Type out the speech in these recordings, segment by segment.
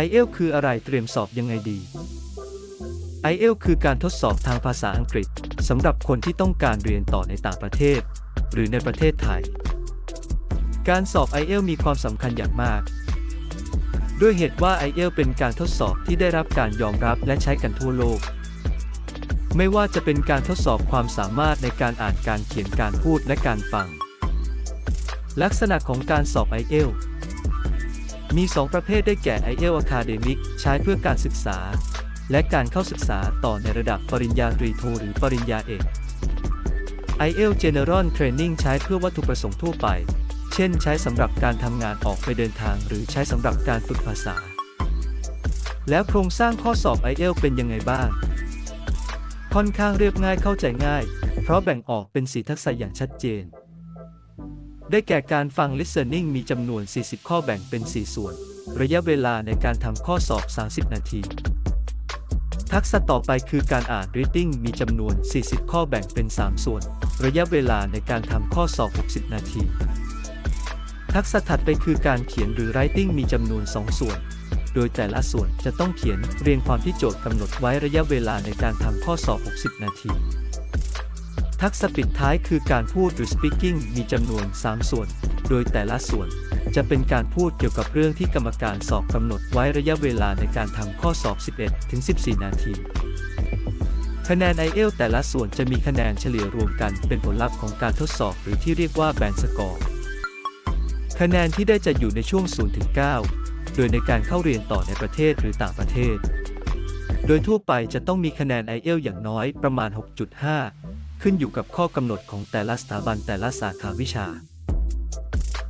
IELTS คืออะไรเตรียมสอบยังไงดี IELTS คือการทดสอบทางภาษาอังกฤษสำหรับคนที่ต้องการเรียนต่อในต่างประเทศ หรือในประเทศไทย การสอบ IELTS มีความสำคัญอย่างมาก ด้วยเหตุว่า IELTS เป็นการทดสอบที่ได้รับการยอมรับและใช้กันทั่วโลก ไม่ว่าจะเป็นการทดสอบความสามารถในการอ่านการเขียนการพูดและการฟัง ลักษณะของการสอบ IELTS มี 2 ประเภทได้แก่ IELTS Academic ใช้เพื่อการศึกษา และการเข้าศึกษาต่อในระดับปริญญาตรีโทหรือปริญญาเอก IELTS General Training ใช้เพื่อวัตถุประสงค์ทั่วไป เช่น ใช้สำหรับการทำงานออกไปเดินทาง หรือใช้สำหรับการฝึกภาษา แล้วโครงสร้างข้อสอบ IELTS เป็นยังไงบ้าง ค่อนข้างเรียบง่ายเข้าใจง่าย เพราะแบ่งออกเป็นสีทักษะอย่างชัดเจน ได้แก่การฟัง listening มีจำนวน 40 ข้อแบ่งเป็น 4 ส่วน ระยะเวลาในการทำข้อสอบ 30 นาที ทักษะต่อไปคือการอ่าน reading มีจำนวน 40 ข้อแบ่งเป็น 3 ส่วน ระยะเวลาในการทำข้อสอบ 60 นาที ทักษะถัดไปคือการเขียนหรือ writing มีจำนวน 2 ส่วน โดยแต่ละส่วนจะต้องเขียนเรียงความที่โจทย์กำหนดไว้ระยะเวลาในการทำข้อสอบ 60 นาที ทักษะปิดท้ายคือการพูดหรือ speaking มีจำนวน 3 ส่วน โดยแต่ละส่วนจะเป็นการพูดเกี่ยวกับเรื่องที่กรรมการสอบกำหนดไว้ระยะเวลาในการทำข้อสอบ 11 ถึง 14 นาที คะแนน IELTS แต่ละส่วนจะมีคะแนนเฉลี่ยรวมกันเป็นผลลัพธ์ของการทดสอบหรือที่เรียกว่า band score คะแนนที่ได้จะอยู่ในช่วง 0 ถึง 9 โดยในการเข้าเรียนต่อในประเทศหรือต่างประเทศ โดยทั่วไปจะต้องมีคะแนน IELTS อย่างน้อยประมาณ 6.5 ขึ้นอยู่กับข้อกำหนดของแต่ละสถาบันแต่ละสาขาวิชา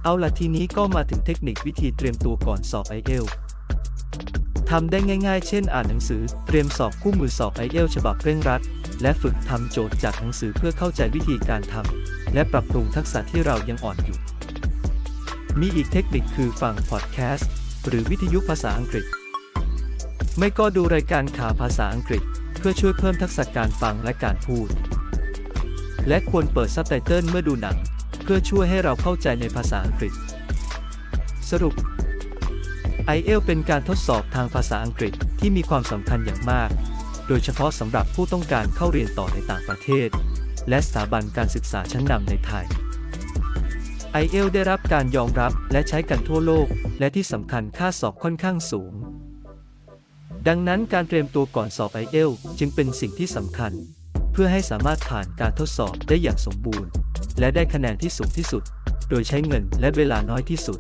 เอาละทีนี้ก็มาถึงเทคนิควิธีเตรียมตัวก่อนสอบ IELTS ทำได้ง่ายๆ เช่นอ่านหนังสือ เตรียมสอบคู่มือสอบ IELTS ฉบับเร่งรัด และฝึกทำโจทย์จากหนังสือเพื่อเข้าใจวิธีการทำและปรับปรุงทักษะที่เรายังอ่อนอยู่ มีอีกเทคนิคคือฟังพอดแคสต์หรือวิทยุภาษาอังกฤษ ไม่ก็ดูรายการข่าวภาษาอังกฤษ เพื่อช่วยเพิ่มทักษะการฟังและการพูด และควรเปิดซับไตเติลเมื่อดูหนัง เพื่อช่วยให้เราเข้าใจในภาษาอังกฤษ สรุป IELTS เป็นการทดสอบทางภาษาอังกฤษที่มีความสำคัญอย่างมาก โดยเฉพาะสำหรับผู้ต้องการเข้าเรียนต่อในต่างประเทศ และสถาบันการศึกษาชั้นนำในไทย IELTS ได้รับการยอมรับและใช้กันทั่วโลก และที่สำคัญค่าสอบค่อนข้างสูง ดังนั้นการเตรียมตัวก่อนสอบ IELTS จึงเป็นสิ่งที่สำคัญ เพื่อให้สามารถผ่านการทดสอบได้อย่างสมบูรณ์ และได้คะแนนที่สูงที่สุด โดยใช้เงินและเวลาน้อยที่สุด